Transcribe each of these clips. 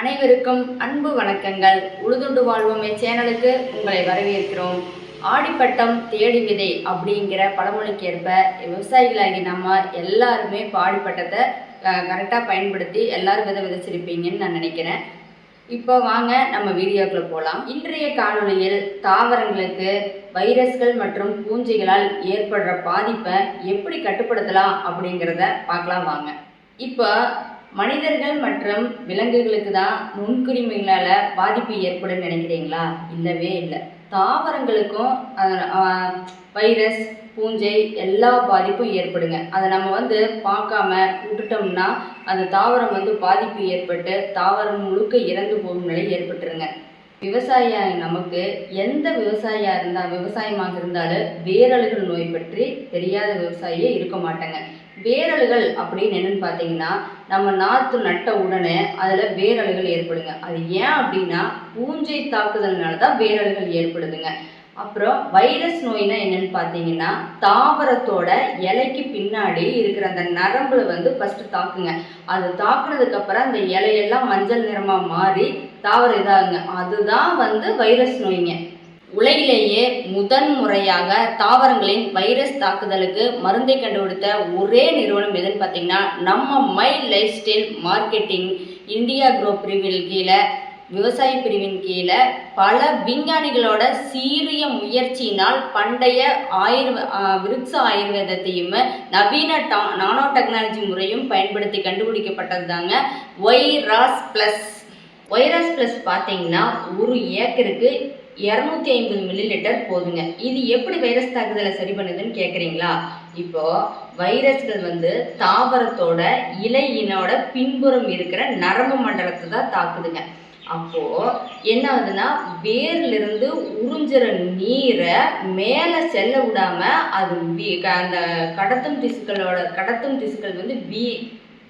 அனைவருக்கும் அன்பு வணக்கங்கள். உழுதுண்டு வாழ்வோமே சேனலுக்கு உங்களை வரவேற்கிறோம். ஆடிப்பட்டம் தேடி விதை அப்படிங்கிற பழமொழிக்கு ஏற்ப விவசாயிகளாகி நம்ம எல்லாருமே இப்போ ஆடிப்பட்டத்தை கரெக்டாக பயன்படுத்தி எல்லாரும் விதை விதைச்சிருப்பீங்கன்னு நான் நினைக்கிறேன். இப்போ வாங்க நம்ம வீடியோக்குள்ள போகலாம் இன்றைய காணொளியில் தாவரங்களுக்கு வைரஸ்கள் மற்றும் பூஞ்சைகளால் ஏற்படுற பாதிப்பை எப்படி கட்டுப்படுத்தலாம் அப்படிங்கிறத பார்க்கலாம் வாங்க. இப்போ மனிதர்கள் மற்றும் விலங்குகளுக்கு தான் நுண்கிருமிகளால் பாதிப்பு ஏற்படும் நினைக்கிறீங்களா? இல்லவே இல்லை. தாவரங்களுக்கும் வைரஸ் பூஞ்சை எல்லா பாதிப்பும் ஏற்படுங்க. அதை நம்ம வந்து பார்க்காம விட்டுட்டோம்னா அந்த தாவரம் வந்து பாதிப்பு ஏற்பட்டு தாவரம் முழுக்க இறந்து போகும் நிலை ஏற்பட்டுருங்க. விவசாய நமக்கு எந்த விவசாயியாக இருந்தால் விவசாயமாக இருந்தாலும் வேரழுகல் நோய் பற்றி தெரியாத விவசாயியே இருக்க மாட்டாங்க. வேரல்கள் அப்படின்னு என்னன்னு பார்த்தீங்கன்னா நம்ம நாற்று நட்ட உடனே அதில் வேரல்கள் ஏற்படுங்க. அது ஏன் அப்படின்னா பூஞ்சை தாக்குதல்னால தான் வேரல்கள் ஏற்படுதுங்க. அப்புறம் வைரஸ் நோய்னா என்னன்னு பார்த்தீங்கன்னா தாவரத்தோட இலைக்கு பின்னாடி இருக்கிற அந்த நரம்புல வந்து ஃபர்ஸ்ட் தாக்குங்க. அது தாக்குனதுக்கு அப்புறம் அந்த இலையெல்லாம் மஞ்சள் நிறமா மாறி தாவரம் இதாகுங்க. அதுதான் வந்து வைரஸ் நோய்ங்க. உலகிலேயே முதன் முறையாக தாவரங்களின் வைரஸ் தாக்குதலுக்கு மருந்தை கண்டுபிடித்த ஒரே நிறுவனம் எதுன்னு பார்த்தீங்கன்னா நம்ம my lifestyle marketing. India குரோ பிரிவில் கீழே விவசாய பிரிவின் கீழே பல விஞ்ஞானிகளோட சீரிய முயற்சியினால் பண்டைய ஆயுர்வ விருட்ச ஆயுர்வேதத்தையும் நவீன டா நானோ டெக்னாலஜி முறையும் பயன்படுத்தி கண்டுபிடிக்கப்பட்டது தாங்க ஒய்ராஸ் ப்ளஸ். வைரஸ் ப்ளஸ் பார்த்தீங்கன்னா ஒரு ஏக்கருக்கு இரநூத்தி ஐம்பது மில்லி லிட்டர் போதுங்க. இது எப்படி வைரஸ் தாக்குதலை சரி பண்ணுதுன்னு கேட்குறீங்களா இப்போ வைரஸ்கள் வந்து தாவரத்தோட இலையினோட பின்புறம் இருக்கிற நரம்பு மண்டலத்தை தான் தாக்குதுங்க. அப்போ என்ன ஆகுதுன்னா வேர்லிருந்து உறிஞ்சுற நீரை மேலே செல்ல விடாம அது வீ- க- அந்த கடத்தும் திசுக்களோட கடத்தும் திசுக்கள் வந்து வீ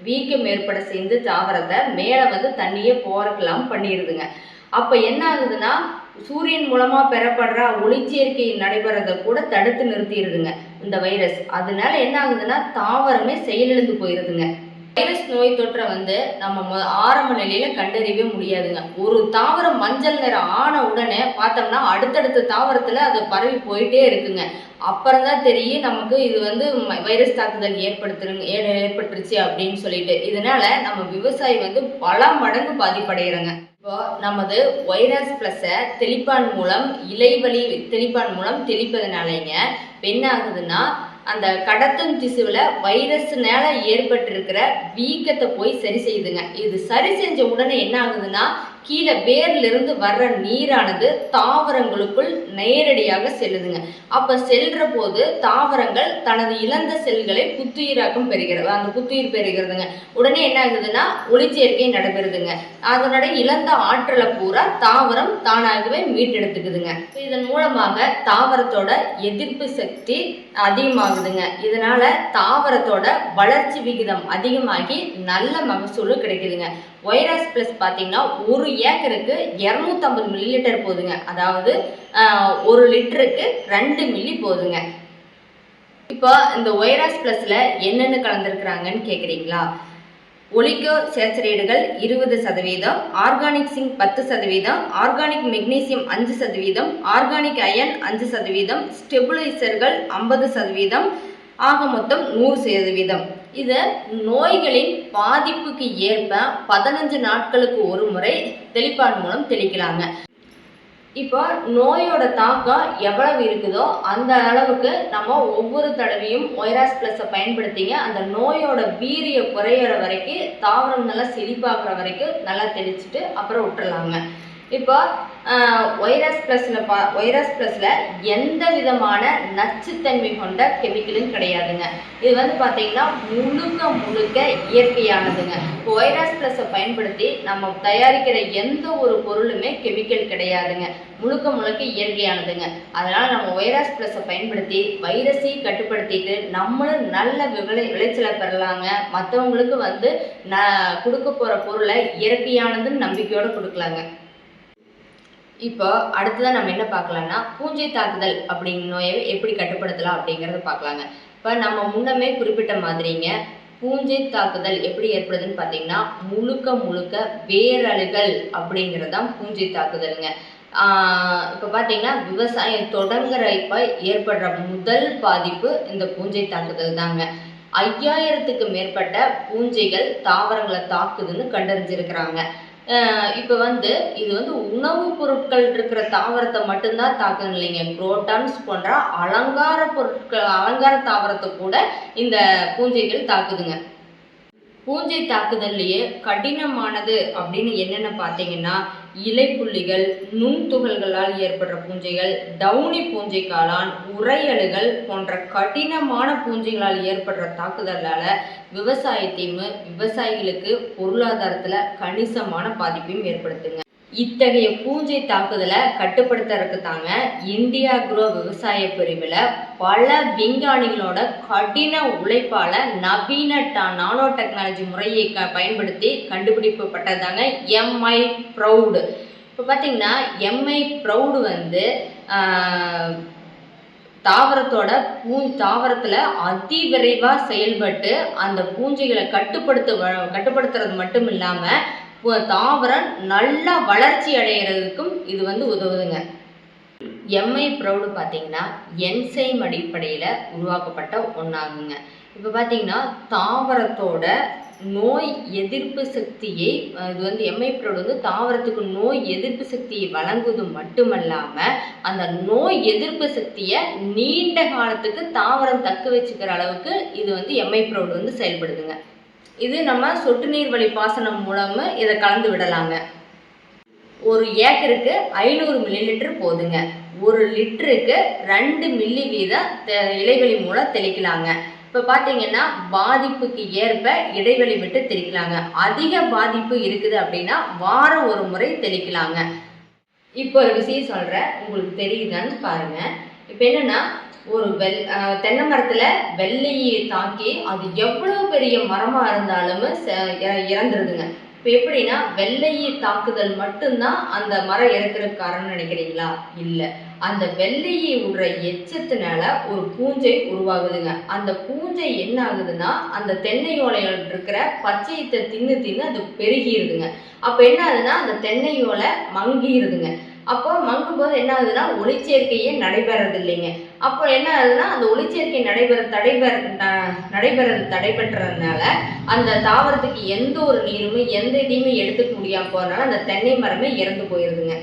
வீக்கம் ஏற்பட செய்து தாவரத்தை மேலே வந்து தண்ணியே போறக்கெல்லாம் பண்ணிடுதுங்க அப்போ என்ன ஆகுதுன்னா சூரியன் மூலமாக பெறப்படுற ஒளிச்சேர்க்கை நடைபெறதை கூட தடுத்து நிறுத்திடுதுங்க இந்த வைரஸ். அதனால என்ன ஆகுதுன்னா தாவரமே செயலிழந்து போயிருதுங்க. வைரஸ் நோய் தொற்றை வந்து நம்ம ஆரம்ப நிலையில கண்டறியவே முடியாதுங்க. ஒரு தாவரம் மஞ்சள் நிறம் ஆன உடனே பார்த்தோம்னா அடுத்தடுத்த தாவரத்துல அது பரவி போயிட்டே இருக்குங்க. அப்புறம் தான் தெரியும் நமக்கு இது வந்து ம- வைரஸ் தாக்குதல் ஏற்படுத்துருங்க ஏ- ஏற்பட்டுருச்சு அப்படின்னு சொல்லிட்டு. இதனால நம்ம விவசாயி வந்து பல மடங்கு பாதிப்படைகிறாங்க இப்போ நமது வைரஸ் ப்ளஸ்ஸை தெளிப்பான் மூலம் இலைவழி தெளிப்பான் மூலம் தெளிப்பதனாலங்க என்ன ஆகுதுன்னா அந்த கடத்தும் திசுவில் வைரஸ்னால ஏற்பட்டிருக்கிற வீக்கத்தை போய் சரி செய்யுதுங்க. இது சரி செஞ்ச உடனே என்ன ஆகுதுன்னா கீழே வேர்லேருந்து வர்ற நீரானது தாவரங்களுக்குள் நேரடியாக செல்லுதுங்க. அப்போ செல்ற போது தாவரங்கள் தனது இழந்த செல்களை புத்துயிராக்கம் பெறுகிறது. அந்த புத்துயிர் பெறுகிறதுங்க. உடனே என்ன ஆகுதுன்னா ஒளிச்சேர்க்கை நடைபெறுதுங்க. அதனுடைய இழந்த ஆற்றலை பூரா தாவரம் தானாகவே மீட்டெடுத்துக்குதுங்க. இதன் மூலமாக தாவரத்தோட எதிர்ப்பு சக்தி அதிகமாகுதுங்க. இதனால தாவரத்தோட வளர்ச்சி விகிதம் அதிகமாகி நல்ல மகசூலும் கிடைக்குதுங்க. வைரஸ் ப்ளஸ் பார்த்தீங்கன்னா ஒரு ஏக்கருக்கு இரநூத்தம்பது மில்லி லிட்டர் போதுங்க. அதாவது ஒரு லிட்டருக்கு ரெண்டு மில்லி போதுங்க. இப்போ இந்த வைரஸ் ப்ளஸில் என்னென்ன கலந்துருக்குறாங்கன்னு கேட்குறீங்களா ஒலிகோ சேச்சரேடுகள் இருபது சதவீதம் ஆர்கானிக் சிங்க் பத்து சதவீதம் ஆர்கானிக் மெக்னீசியம் அஞ்சு சதவீதம் ஆர்கானிக் அயன் அஞ்சு சதவீதம் ஸ்டெபிளைசர்கள் ஐம்பது சதவீதம் ஆக மொத்தம் நூறு சதவீதம். இது நோய்களின் பாதிப்புக்கு ஏற்ப பதினஞ்சு நாட்களுக்கு ஒரு முறை தெளிப்பான் மூலம் தெளிக்கலாங்க இப்போ நோயோட தாக்கம் எவ்வளவு இருக்குதோ அந்த அளவுக்கு நம்ம ஒவ்வொரு தடவையும் ஒய்ராஸ் ப்ளஸ்ஸை பயன்படுத்திங்க. அந்த நோயோட வீரிய குறையிற வரைக்கும் தாவரம் நல்லா செழிப்பாகிற வரைக்கும் நல்லா தெளிச்சுட்டு அப்புறம் விட்டுறலாங்க இப்போ ஒய்ரஸ் ப்ளஸில் பா வைரஸ் ப்ளஸில் எந்த விதமான நச்சுத்தன்மை கொண்ட கெமிக்கலும் கிடையாதுங்க. இது வந்து பார்த்தீங்கன்னா முழுக்க முழுக்க இயற்கையானதுங்க. இப்போ வைரஸ் ப்ளஸை பயன்படுத்தி நம்ம தயாரிக்கிற எந்த ஒரு பொருளுமே கெமிக்கல் கிடையாதுங்க. முழுக்க முழுக்க இயற்கையானதுங்க. அதனால் நம்ம வைரஸ் ப்ளஸை பயன்படுத்தி வைரஸையும் கட்டுப்படுத்திட்டு நம்மளும் நல்ல விளை விளைச்சலை பெறலாங்க. மற்றவங்களுக்கு வந்து ந கொடுக்க போகிற பொருளை இயற்கையானதுன்னு நம்பிக்கையோடு கொடுக்கலாங்க. இப்போ அடுத்ததான் நம்ம என்ன பார்க்கலாம்னா பூஞ்சை தாக்குதல் அப்படிங்கிற நோயை எப்படி கட்டுப்படுத்தலாம் அப்படிங்கிறத பார்க்கலாங்க. இப்போ நம்ம முன்னமே குறிப்பிட்ட மாதிரிங்க பூஞ்சை தாக்குதல் எப்படி ஏற்படுதுன்னு பார்த்தீங்கன்னா முழுக்க முழுக்க வேரழுகள் அப்படிங்கிறது தான் பூஞ்சை தாக்குதலுங்க. இப்போ பார்த்தீங்கன்னா விவசாயம் தொடங்குற இப்போ ஏற்படுற முதல் பாதிப்பு இந்த பூஞ்சை தாக்குதல் தாங்க ஐயாயிரத்துக்கு மேற்பட்ட பூஞ்சைகள் தாவரங்களை தாக்குதுன்னு கண்டறிஞ்சிருக்கிறாங்க. இப்போ வந்து இது வந்து உணவுப் பொருட்கள் இருக்கிற தாவரத்தை மட்டும்தான் தாக்கம் இல்லைங்க. குரோட்டான்ஸ் போன்ற அலங்கார பொருட்கள் அலங்கார தாவரத்தை கூட இந்த பூஞ்சைகள் தாக்குதுங்க. பூஞ்சை தாக்குதல்லையே கடினமானது அப்படின்னு என்னென்ன பார்த்தீங்கன்னா இலைப்புள்ளிகள் நுண்துகள்களால் ஏற்படுற பூஞ்சைகள் டவுனி பூஞ்சை காளான் உரையலுகள் போன்ற கடினமான பூஞ்சைகளால் ஏற்படுற தாக்குதலால் விவசாயத்தையும் விவசாயிகளுக்கு பொருளாதாரத்தில் கணிசமான பாதிப்பையும் ஏற்படுத்துங்க. இத்தகைய பூஞ்சை தாக்குதலை கட்டுப்படுத்துறதுக்கு தாங்க இந்தியா குரோ விவசாய பிரிவில் பல விஞ்ஞானிகளோட கடின உழைப்பால் நவீன நானோ டெக்னாலஜி முறையை க பயன்படுத்தி கண்டுபிடிக்கப்பட்டதாங்க எம்ஐ ப்ரௌடு இப்போ பார்த்தீங்கன்னா எம்ஐ ப்ரௌடு வந்து தாவரத்தோட பூ தாவரத்தில் அதி விரைவாக செயல்பட்டு அந்த பூஞ்சைகளை கட்டுப்படுத்த கட்டுப்படுத்துறது மட்டும் இல்லாமல் தாவரம் நல்லா வளர்ச்சி அடைகிறதுக்கும் இது வந்து உதவுதுங்க. எம்ஐ ப்ரௌடு பார்த்தீங்கன்னா என்சைம் அடிப்படையில் உருவாக்கப்பட்ட ஒன்றாகுங்க இப்போ பார்த்தீங்கன்னா தாவரத்தோட நோய் எதிர்ப்பு சக்தியை இது வந்து எம்ஐ ப்ரௌடு வந்து தாவரத்துக்கு நோய் எதிர்ப்பு சக்தியை வழங்குவது மட்டுமல்லாமல் அந்த நோய் எதிர்ப்பு சக்தியை நீண்ட காலத்துக்கு தாவரம் தக்க வச்சுக்கிற அளவுக்கு இது வந்து எம்ஐ ப்ரௌடு வந்து செயல்படுதுங்க. இது நம்ம சொட்டு நீர் வழி பாசனம் மூலமாக இதை கலந்து விடலாங்க. ஒரு ஏக்கருக்கு ஐநூறு மில்லி லிட்டர் போதுங்க. ஒரு லிட்டருக்கு ரெண்டு மில்லி வீதம் இலைவெளி மூலம் தெளிக்கலாங்க. இப்போ பார்த்தீங்கன்னா பாதிப்புக்கு ஏற்ப இடைவெளி விட்டு தெளிக்கலாங்க. அதிக பாதிப்பு இருக்குது அப்படின்னா வாரம் ஒரு முறை தெளிக்கலாங்க. இப்போ ஒரு விஷயம் சொல்கிறேன் உங்களுக்கு தெரியுதான்னு பாருங்கள் இப்போ என்னென்னா ஒரு வெள் தென்னை மரத்தில் வெள்ளையை தாக்கி அது எவ்வளோ பெரிய மரமாக இருந்தாலும் இறந்துருதுங்க. இப்போ எப்படின்னா வெள்ளையை தாக்குதல் மட்டும்தான் அந்த மரம் இறக்குறதுக்கு காரணம் நினைக்கிறீங்களா? இல்லை. அந்த வெள்ளையை விடுற எச்சத்தினால ஒரு பூஞ்சை உருவாகுதுங்க. அந்த பூஞ்சை என்ன ஆகுதுன்னா அந்த தென்னையோலையில் இருக்கிற பச்சையத்தை தின்னு தின்னு அது பெருகிடுதுங்க அப்போ என்ன ஆகுதுன்னா அந்த தென்னை மங்கிடுதுங்க அப்போ மங்கும் போது என்ன ஆகுதுன்னா ஒளிச்சேர்க்கையே நடைபெறது இல்லைங்க அப்போ என்ன ஆகுதுன்னா அந்த ஒளிச்சேர்க்கை நடைபெற தடைபெற நடைபெறது தடைபெற்றதுனால அந்த தாவரத்துக்கு எந்த ஒரு நீருமே எந்த இதையுமே எடுத்துக்க முடியாமல் போகிறதுனால அந்த தென்னை மரமே இறந்து போயிடுதுங்க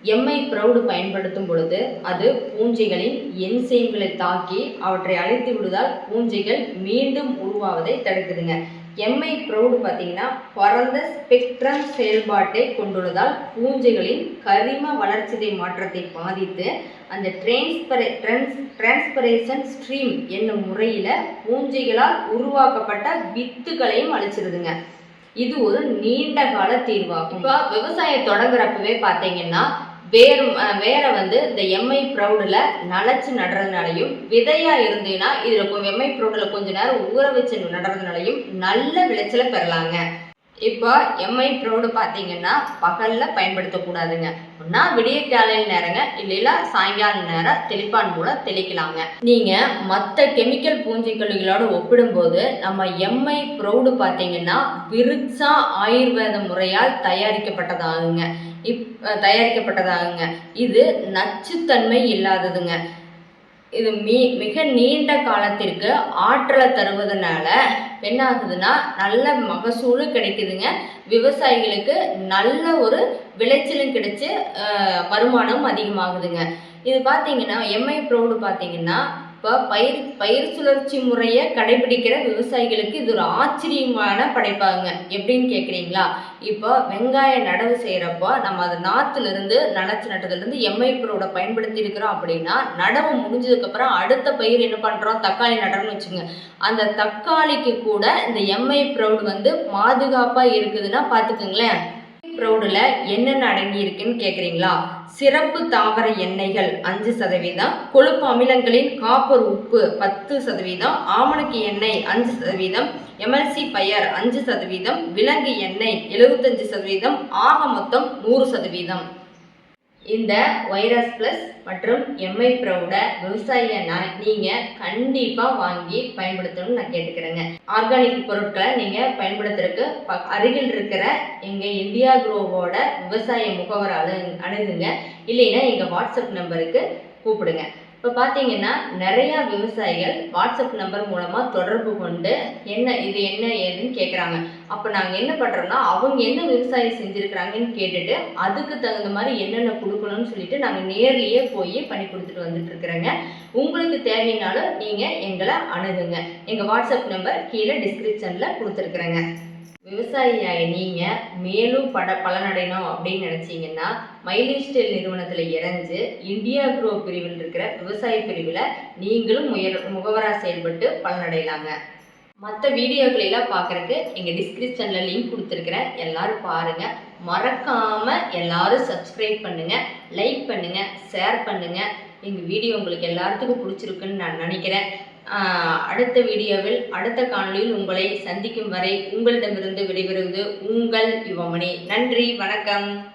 எம்ஐ ப்ரௌடு பயன்படுத்தும் பொழுது அது பூஞ்சைகளின் என்சைம்களை தாக்கி அவற்றை அழித்து விடுவதால் பூஞ்சைகள் மீண்டும் உருவாவதை தடுக்குதுங்க. எம்ஐ ப்ரௌட் பார்த்தீங்கன்னா பரந்த ஸ்பெக்ட்ரம் செயல்பாட்டை கொண்டுள்ளதால் பூஞ்சைகளின் கரிம வளர்ச்சிதை மாற்றத்தை பாதித்து அந்த டிரான்ஸ்பரே ட்ரான்ஸ் டிரான்ஸ்பரேஷன் ஸ்ட்ரீம் என்னும் முறையில் பூஞ்சைகளால் உருவாக்கப்பட்ட வித்துகளையும் அழிச்சிருதுங்க. இது ஒரு நீண்ட கால தீர்வாகும். இப்போ விவசாயம் தொடங்குறப்பவே பார்த்தீங்கன்னா வேறு வேற வந்து இந்த எம்ஐ ப்ரௌடில் நனைச்சு நடுறதுனாலையும் விதையாக இருந்தீங்கன்னா இதில் எம்ஐ ப்ரௌடில் கொஞ்ச நேரம் ஊற வச்சு நடுறதுனாலையும் நல்ல விளைச்சலை பெறலாங்க. இப்போ எம்ஐ ப்ரௌடு பார்த்தீங்கன்னா பகலில் பயன்படுத்தக்கூடாதுங்க ஒன்றா விடிய காலையில் நேரங்க இல்லைன்னா சாயங்கால நேரம் தெளிப்பான் மூலம் தெளிக்கலாங்க. நீங்கள் மற்ற கெமிக்கல் பூஞ்சிக்கொல்லிகளோடு ஒப்பிடும்போது நம்ம எம்ஐ ப்ரௌடு பார்த்தீங்கன்னா விருட்சா ஆயுர்வேத முறையால் தயாரிக்கப்பட்டதாகுங்க. இப் தயாரிக்கப்பட்டதாகுங்க. இது நச்சுத்தன்மை இல்லாததுங்க. இது மீ மிக நீண்ட காலத்திற்கு ஆற்றலை தருவதனால என்ன ஆகுதுன்னா நல்ல மகசூலும் கிடைக்குதுங்க. விவசாயிகளுக்கு நல்ல ஒரு விளைச்சலும் கிடைச்சி வருமானம் அதிகமாகுதுங்க. இது பார்த்தீங்கன்னா எம்ஐ ப்ரௌடு பார்த்தீங்கன்னா இப்போ பயிர் பயிர் சுழற்சி முறையை கடைபிடிக்கிற விவசாயிகளுக்கு இது ஒரு ஆச்சரியமான படைப்பாங்க. எப்படின்னு கேட்குறீங்களா இப்போ வெங்காய நடவு செய்கிறப்போ நம்ம அது நாற்றுலேருந்து நனைச்சு நட்டதுலேருந்து எம்ஐ ப்ரோட பயன்படுத்தி இருக்கிறோம் அப்படின்னா நடவு முடிஞ்சதுக்கப்புறம் அடுத்த பயிர் என்ன பண்ணுறோம் தக்காளி நடணும்னு வச்சுங்க. அந்த தக்காளிக்கு கூட இந்த எம்ஐ ப்ரௌடு வந்து பாதுகாப்பாக இருக்குதுன்னா பார்த்துக்குங்களேன் ப்ரௌடில் என்னென்ன அடங்கி இருக்குன்னு கேட்குறீங்களா சிறப்பு தாவர எண்ணெய்கள் அஞ்சு சதவீதம் கொழுப்பு அமிலங்களின் காப்பர் உப்பு பத்து சதவீதம் ஆமணக்கு எண்ணெய் அஞ்சு சதவீதம் எம்எல்சி பயர் அஞ்சு சதவீதம் விலங்கு எண்ணெய் எழுபத்தஞ்சு சதவீதம் ஆக மொத்தம் நூறு சதவீதம். இந்த வைரஸ் ப்ளஸ் மற்றும் எம்ஐ ப்ரௌட விவசாயினா நீங்கள் கண்டிப்பாக வாங்கி பயன்படுத்தணும்னு நான் கேட்டுக்கிறேங்க. ஆர்கானிக் பொருட்களை நீங்கள் பயன்படுத்துறதுக்கு ப அருகில் இருக்கிற எங்கள் இந்தியா குரோவோட விவசாய முகவர் அணு அணுகுங்க. இல்லைன்னா எங்கள் வாட்ஸ்அப் நம்பருக்கு கூப்பிடுங்க. இப்போ பார்த்தீங்கன்னா நிறையா விவசாயிகள் வாட்ஸ்அப் நம்பர் மூலமாக தொடர்பு கொண்டு என்ன இது என்ன ஏதுன்னு கேட்குறாங்க அப்போ நாங்கள் என்ன பண்ணுறோம்னா அவங்க என்ன விவசாயம் செஞ்சுருக்கிறாங்கன்னு கேட்டுட்டு அதுக்கு தகுந்த மாதிரி என்னென்ன கொடுக்கணும்னு சொல்லிட்டு நாங்கள் நேர்லேயே போய் பண்ணி கொடுத்துட்டு வந்துட்டு இருக்கிறோங்க. உங்களுக்கு தேவைனாலும் நீங்கள் எங்களை அணுகுங்க. எங்கள் வாட்ஸ்அப் நம்பர் கீழே டிஸ்கிரிப்ஷனில் கொடுத்துருக்குறேங்க. விவசாயியாக நீங்கள் மேலும் பட பலனடையணும் அப்படின்னு நினச்சிங்கன்னா மைலிஸ்டைல் நிறுவனத்தில் இறஞ்சு இந்தியா குரோ பிரிவில் இருக்கிற விவசாய பிரிவில் நீங்களும் முயல் முகவராக செயல்பட்டு பலனடையலாங்க. மற்ற வீடியோக்களெல்லாம் பார்க்குறக்கு எங்கள் டிஸ்கிரிப்ஷனில் லிங்க் கொடுத்துருக்குறேன் எல்லாரும் பாருங்கள் மறக்காமல் எல்லாரும் சப்ஸ்கிரைப் பண்ணுங்கள் லைக் பண்ணுங்கள் ஷேர் பண்ணுங்கள் எங்கள் வீடியோ உங்களுக்கு எல்லாத்துக்கும் பிடிச்சிருக்குன்னு நான் நினைக்கிறேன். அடுத்த வீடியோவில் அடுத்த காணொலியில் உங்களை சந்திக்கும் வரை உங்களிடமிருந்து விடைபெறுவது உங்கள் யுவமணி. நன்றி வணக்கம்.